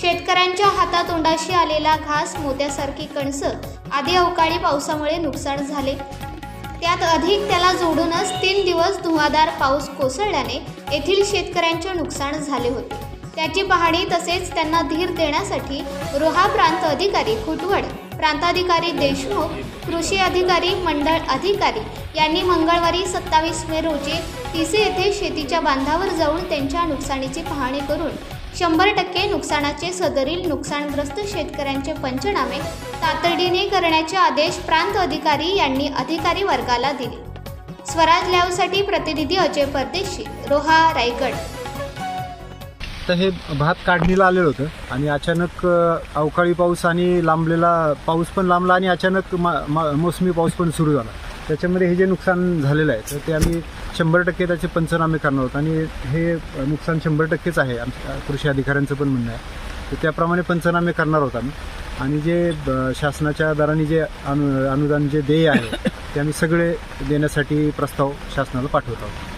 शेतकऱ्यांच्या हातातोंडाशी आलेला घास मोत्यासारखी कणसं आधी अवकाळी पावसामुळे नुकसान झाले. त्यात अधिक त्याला जोडूनच तीन दिवस धुवाधार पाऊस कोसळल्याने येथील शेतकऱ्यांचे नुकसान झाले होते. त्याची पाहणी तसेच त्यांना धीर देण्यासाठी रोहा प्रांत अधिकारी खुटवड प्रांताधिकारी देशमुख कृषी अधिकारी मंडळ अधिकारी यांनी मंगळवारी सत्तावीस मे रोजी तिसे येथे शेतीच्या बांधावर जाऊन त्यांच्या नुकसानीची पाहणी करून शंभर टक्के नुकसानाचे सदरील नुकसानग्रस्त शेतकऱ्यांचे पंचनामे तातडीने करण्याचे आदेश प्रांत अधिकारी यांनी अधिकारी वर्गाला दिले. स्वराज लाईव्हसाठी प्रतिनिधी अजय परदेशी रोहा रायगड. तर हे भात काढणीला आलेलं होतं आणि अचानक अवकाळी पाऊस आणि लांबलेला पाऊस पण लांबला आणि अचानक मा- मा- मोसमी पाऊस पण सुरू झाला. त्याच्यामध्ये हे जे नुकसान झालेलं आहे तर ते आम्ही शंभर टक्के त्याचे पंचनामे करणार आहोत. आणि हे नुकसान शंभर टक्केच आहे. आमच्या कृषी अधिकाऱ्यांचं पण म्हणणं आहे. तर त्याप्रमाणे पंचनामे करणार आहोत आम्ही. आणि जे शासनाच्या दराने जे अनु अनुदान जे देय आहे ते आम्ही सगळे देण्यासाठी प्रस्ताव शासनाला पाठवत आहोत.